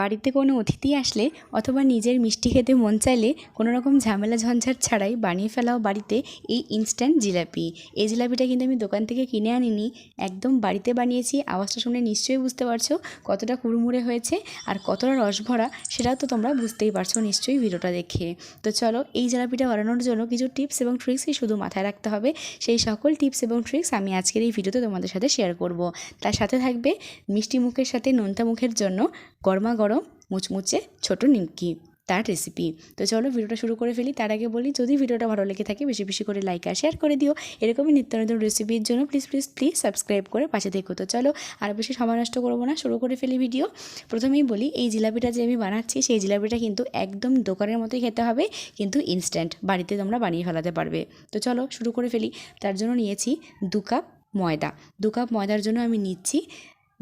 বাড়িতে কোনো অতিথি আসলে অথবা নিজের মিষ্টি খেতে মন চাইলে কোনো রকম ঝামেলা ঝঞ্ঝাট ছাড়াই বানিয়ে ফেলাও বাড়িতে এই ইনস্ট্যান্ট জিলাপি। এই জিলাপিটা কিন্তু আমি দোকান থেকে কিনে আনিনি, একদম বাড়িতে বানিয়েছি, আওয়াজটা শুনে নিশ্চয়ই বুঝতে পারছ কতটা কুড়মুড়ে হয়েছে আর কতটা রস ভরা, সেটাও তো তোমরা বুঝতেই পারছ নিশ্চয়ই ভিডিওটা দেখে। তো চলো এই জিলাপিটা বানানোর জন্য কিছু টিপস এবং ট্রিক্সই শুধু মাথায় রাখতে হবে, সেই সকল টিপস এবং ট্রিক্স আমি আজকের এই ভিডিওতে তোমাদের সাথে শেয়ার করব। তার সাথে থাকবে মিষ্টি মুখের সাথে নোনতা মুখের জন্য গরমা গরম, মুচমুচে ছোটো নিমকি, তার রেসিপি তো চলো ভিডিওটা শুরু করে ফেলি। তার আগে বলি, যদি ভিডিওটা ভালো লেগে থাকে, বেশি বেশি করে লাইক আর শেয়ার করে দিও। এরকমই নিত্য নতুন রেসিপির জন্য প্লিজ প্লিজ প্লিজ সাবস্ক্রাইব করে পাশে দেখো তো চলো আর বেশি সময় নষ্ট করব না, শুরু করে ফেলি ভিডিও প্রথমেই বলি, এই জিলাপিটা যে আমি বানাচ্ছি, সেই জিলাপিটা কিন্তু একদম দোকানের মতোই খেতে হবে, কিন্তু ইনস্ট্যান্ট বাড়িতে তোমরা বানিয়ে ফেলাতে পারবে। তো চলো শুরু করে ফেলি। তার জন্য নিয়েছি দু কাপ ময়দা। দু কাপ ময়দার জন্য আমি নিচ্ছি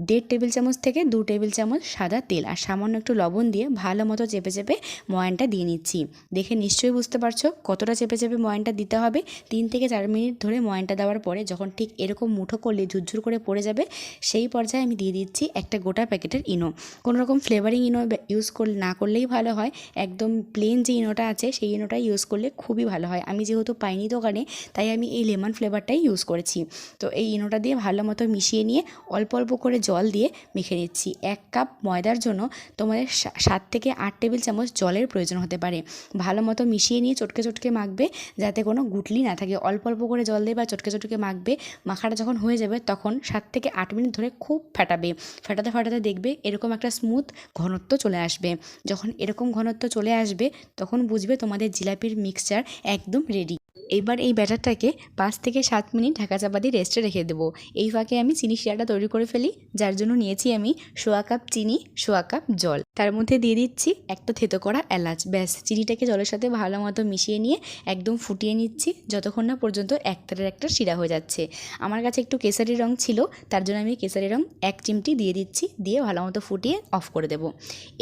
দেড় টেবিল চামচ থেকে দু টেবিল চামচ সাদা তেল আর সামান্য একটু লবণ দিয়ে ভালো মতো চেপে চেপে ময়ানটা দিয়ে নিচ্ছি। দেখে নিশ্চয়ই বুঝতে পারছ কতটা চেপে চেপে ময়ানটা দিতে হবে। তিন থেকে চার মিনিট ধরে ময়ানটা দেওয়ার পরে যখন ঠিক এরকম মুঠো করলে ঝুরঝুর করে পড়ে যাবে, সেই পর্যায়ে আমি দিয়ে দিচ্ছি একটা গোটা প্যাকেটের ইনো। কোনো রকম ফ্লেভারিং ইনো ইউজ করলে না করলেই ভালো হয়। একদম প্লেন যে ইনোটা আছে, সেই ইনোটা ইউজ করলে খুবই ভালো হয়। আমি যেহেতু পাইনি দোকানে, তাই আমি এই লেমন ফ্লেভারটাই ইউজ করেছি। তো এই ইনোটা দিয়ে ভালো মতো মিশিয়ে নিয়ে অল্প অল্প করে জল দিয়ে মেখে নিচ্ছি। এক কাপ ময়দার জন্য তোমাদের সাত থেকে আট টেবিল চামচ জলের প্রয়োজন হতে পারে। ভালো মতো মিশিয়ে নিয়ে চটকে চটকে মাখবে যাতে কোনো গুটলি না থাকে। অল্প অল্প করে জল দিয়ে বা চটকে চটকে মাখবে। মাখাটা যখন হয়ে যাবে তখন সাত থেকে আট মিনিট ধরে খুব ফেটাবে। ফেটাতে ফাটাতে দেখবে এরকম একটা স্মুথ ঘনত্ব চলে আসবে। যখন এরকম ঘনত্ব চলে আসবে তখন বুঝবে তোমাদের জিলাপির মিক্সচার একদম রেডি এবার এই ব্যাটারটাকে পাঁচ থেকে সাত মিনিট ঢাকা চাপা দিয়ে রেস্টে রেখে দেবো। এই ফাঁকে আমি চিনি শিরাটা তৈরি করে ফেলি, যার জন্য নিয়েছি আমি সোয়া কাপ চিনি, সোয়া কাপ জল। তার মধ্যে দিয়ে দিচ্ছি একটা থেতো করা এলাচ। ব্যাস, চিনিটাকে জলের সাথে ভালো মতো মিশিয়ে নিয়ে একদম ফুটিয়ে নিচ্ছি, যতক্ষণ না পর্যন্ত একটার একটা শিরা হয়ে যাচ্ছে। আমার কাছে একটু কেসারি রং ছিল, তার জন্য আমি কেসারি রং এক চিমটি দিয়ে দিচ্ছি, দিয়ে ভালো মতো ফুটিয়ে অফ করে দেবো।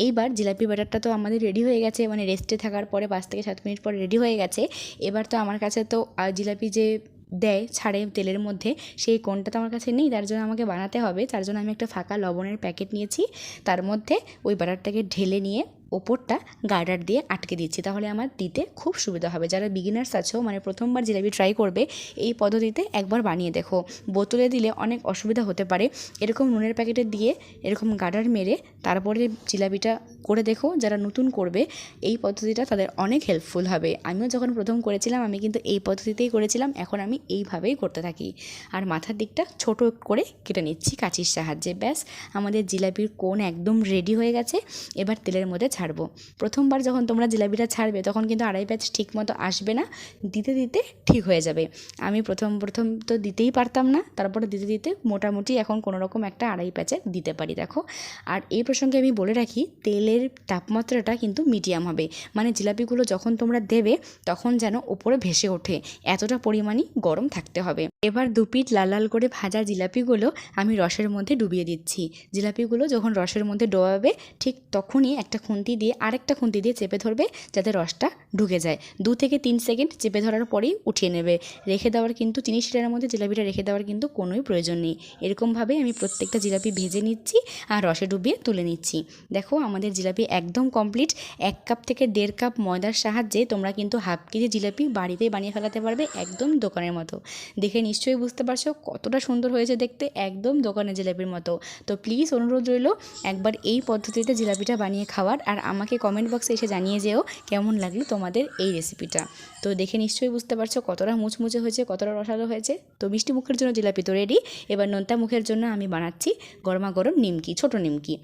এইবার জিলাপি ব্যাটারটা তো আমাদের রেডি হয়ে গেছে মানে রেস্টে থাকার পরে পাঁচ থেকে সাত মিনিট পরে রেডি হয়ে গেছে। এবার তো আমার কাছে তো আর জিলাপি যে দেয় ছাড়ে তেলের মধ্যে, সেই কোনটা তো আমার কাছে নেই, তার জন্য আমাকে বানাতে হবে। তার জন্য আমি একটা ফাঁকা লবণের প্যাকেট নিয়েছি। তার মধ্যে ওই বাটারটাকে ঢেলে নিয়ে ওপরটা গার্ডার দিয়ে আটকে দিচ্ছি, তাহলে আমার দিতে খুব সুবিধা হবে। যারা বিগিনার্স আছো মানে প্রথমবার জিলাপি ট্রাই করবে, এই পদ্ধতিতে একবার বানিয়ে দেখো। বোতলে দিলে অনেক অসুবিধা হতে পারে। এরকম নুনের প্যাকেটে দিয়ে এরকম গার্ডার মেরে তারপরে জিলাপিটা করে দেখো, যারা নতুন করবে, এই পদ্ধতিটা তাদের অনেক হেল্পফুল হবে। আমিও যখন প্রথম করেছিলাম, আমি কিন্তু এই পদ্ধতিতেই করেছিলাম, এখন আমি এইভাবেই করতে থাকি। আর মাথার দিকটা ছোট করে কেটে নিচ্ছি কাঁচির সাহায্যে। ব্যাস, আমাদের জিলাপির কোন একদম রেডি হয়ে গেছে। এবার তেলের মধ্যে ছাড়বো। প্রথমবার যখন তোমরা জিলাপিটা ছাড়বে, তখন কিন্তু আড়াই প্যাচ ঠিক মতো আসবে না। দিতে দিতে ঠিক হয়ে যাবে। আমি প্রথম প্রথম তো দিতেই পারতাম না। তারপরে দিতে দিতে মোটামুটি এখন কোনো রকম একটা আড়াই প্যাচে দিতে পারি, দেখো। আর এই প্রসঙ্গে আমি বলে রাখি, তেলের তাপমাত্রাটা কিন্তু মিডিয়াম হবে। মানে জিলাপিগুলো যখন তোমরা দেবে, তখন যেন ওপরে ভেসে ওঠে। এতটা পরিমাণই গরম থাকতে হবে। এবার দু পিঠ লাল লাল করে ভাজা জিলাপিগুলো আমি রসের মধ্যে ডুবিয়ে দিচ্ছি। জিলাপিগুলো যখন রসের মধ্যে ডোবাবে, ঠিক তখনই একটা খুন্তি দিয়ে আরেকটা খুন্তি দিয়ে চেপে ধরবে যাতে রসটা ঢুকে যায়। দু থেকে তিন সেকেন্ড চেপে ধরার পরেই উঠিয়ে নেবে। রেখে দেওয়ার কিন্তু চিনি শিরার মধ্যে জিলাপিটা রেখে দেওয়ার কিন্তু কোনোই প্রয়োজন নেই। এরকমভাবে আমি প্রত্যেকটা জিলাপি ভেজে নিচ্ছি আর রসে ডুবিয়ে তুলে নিচ্ছি। দেখো, আমাদের জিলাপি একদম কমপ্লিট। এক কাপ থেকে দেড় কাপ ময়দার সাহায্যে তোমরা কিন্তু হাফ কেজি জিলাপি বাড়িতেই বানিয়ে ফেলাতে পারবে একদম দোকানের মতো। দেখে নিশ্চয়ই বুঝতে পারছ কতটা সুন্দর হয়েছে দেখতে একদম দোকানের জিলাপির মতো। তো প্লিজ অনুরোধ রইল একবার এই পদ্ধতিতে জিলাপিটা বানিয়ে খাওয়ার আর আমাকে কমেন্ট বক্সে এসে জানিয়ে যেও কেমন লাগল তোমাদের এই রেসিপিটা তো দেখে নিশ্চয়ই বুঝতে পারছ কতটা মুচমুচে হয়েছে, কতটা রসালো হয়েছে। তো মিষ্টি মুখের জন্য জিলাপি তো রেডি এবার নোনতা মুখের জন্য আমি বানাচ্ছি গরমা গরম নিমকি, ছোটো নিমকি।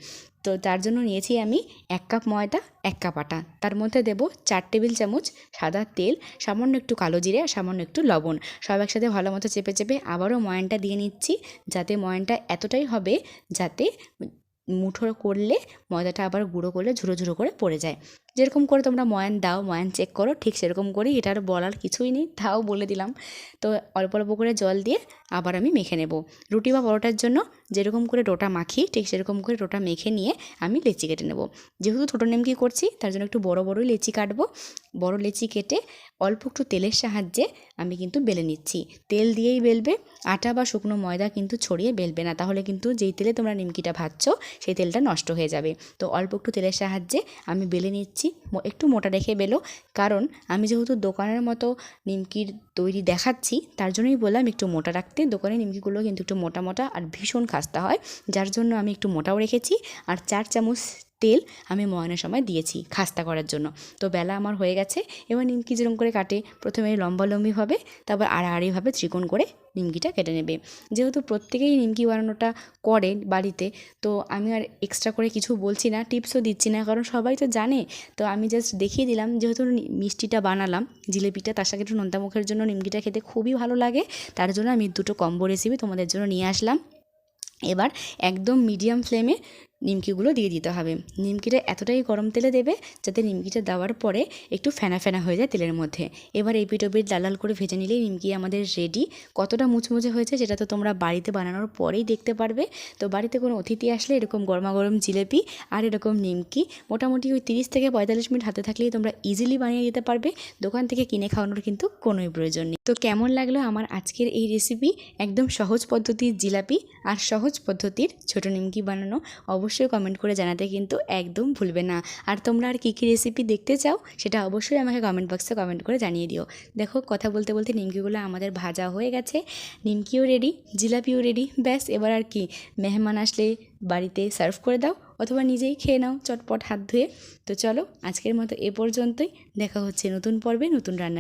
তো তার জন্য নিয়েছি আমি এক কাপ ময়দা, এক কাপ আটা। তার মধ্যে দেব চার টেবিল চামচ সাদা তেল, সামান্য একটু কালো জিরে আর সামান্য একটু লবণ। সব একসাথে ভালো মতো চেপে চেপে আবারও ময়ানটা দিয়ে নিচ্ছি, যাতে ময়ানটা এতটাই হবে যাতে মুঠো করলে ময়দাটা আবার গুঁড়ো করলে ঝুড়ো ঝুড়ো করে পড়ে যায়। যেরকম করে তোমরা ময়ান দাও, ময়ান চেক করো, ঠিক সেরকম করেই। এটা আর বলার কিছুই নেই, তাও বলে দিলাম। তো অল্প অল্প করে জল দিয়ে আবার আমি মেখে নেব। রুটি বা পরোটার জন্য যেরকম করে ডোটা মাখি, ঠিক সেরকম করে ডোটা মেখে নিয়ে আমি লেচি কেটে নেব। যেহেতু ছোটো নিমকি করছি, তার জন্য একটু বড় বড়ই লেচি কাটবো। বড় লেচি কেটে অল্প একটু তেলের সাহায্যে আমি কিন্তু বেলে নিচ্ছি। তেল দিয়েই বেলবে, আটা বা শুকনো ময়দা কিন্তু ছড়িয়ে বেলবে না। তাহলে কিন্তু যেই তেলে তোমরা নিমকিটা ভাজছো, সেই তেলটা নষ্ট হয়ে যাবে। তো অল্প একটু তেলের সাহায্যে আমি বেলে নিচ্ছি। একটু মোটা রেখে বেলো। কারণ আমি যেহেতু দোকানের মতো নিমকির তৈরি দেখাচ্ছি, তার জন্যই বললাম একটু মোটা রাখতে দোকানের নিমকিগুলো কিন্তু একটু মোটা মোটা আর ভীষণ খাস্তা হয়, যার জন্য আমি একটু মোটাও রেখেছি। আর চার চামচ তেল আমি ময়নের সময় দিয়েছি খাস্তা করার জন্য। তো বেলা আমার হয়ে গেছে, এবার নিমকি যেরকম করে কাটে, প্রথমে লম্বালম্বিভাবে তারপর আড়াআড়িভাবে ত্রিকোণ করে নিমকিটা কেটে নেবে। যেহেতু প্রত্যেকেই নিমকি বানানোটা করে বাড়িতে, তো আমি আর এক্সট্রা করে কিছু বলছি না, টিপসও দিচ্ছি না, কারণ সবাই তো জানে। তো আমি জাস্ট দেখিয়ে দিলাম, যেহেতু মিষ্টিটা বানালাম, জিলেপিটা, তার সাথে একটু নোনতা মুখের জন্য নিমকিটা খেতে খুবই ভালো লাগে, তার জন্য আমি দুটো কম্বো রেসিপি তোমাদের জন্য নিয়ে আসলাম। এবার একদম মিডিয়াম ফ্লেমে নিমকিগুলো দিয়ে দিতে হবে। নিমকিটা এতটাই গরম তেলে দেবে যাতে নিমকিটা দেওয়ার পরে একটু ফেনা ফেনা হয়ে যায় তেলের মধ্যে। এবার এই পিটোপিট লাল লাল করে ভেজে নিলেই নিমকি আমাদের রেডি কতটা মুচমুচে হয়েছে সেটা তো তোমরা বাড়িতে বানানোর পরেই দেখতে পারবে। তো বাড়িতে কোনো অতিথি আসলে এরকম গরমাগরম জিলেপি আর এরকম নিমকি মোটামুটি ওই তিরিশ থেকে পঁয়তাল্লিশ মিনিট হাতে থাকলেই তোমরা ইজিলি বানিয়ে দিতে পারবে। দোকান থেকে কিনে খাওয়ানোর কিন্তু কোনোই প্রয়োজন নেই। তো কেমন লাগল আমার আজকের এই রেসিপি একদম সহজ পদ্ধতির জিলাপি। আর সহজ পদ্ধতির ছোটো নিমকি বানানো অবশ্যই কমেন্ট করে জানাতে কিন্তু একদম ভুলবে না। আর তোমরা আর কী কী রেসিপি দেখতে চাও সেটা অবশ্যই আমাকে কমেন্ট বক্সে কমেন্ট করে জানিয়ে দিও। দেখো কথা বলতে বলতে নিমকিগুলো আমাদের ভাজা হয়ে গেছে। নিমকিও রেডি জিলাপিও রেডি ব্যাস এবার আর কি মেহমান আসলে বাড়িতে সার্ভ করে দাও অথবা নিজেই খেয়ে নাও চটপট হাত ধুয়ে। তো চলো আজকের মতো এ পর্যন্তই, দেখা হচ্ছে নতুন পর্বে, নতুন রান্না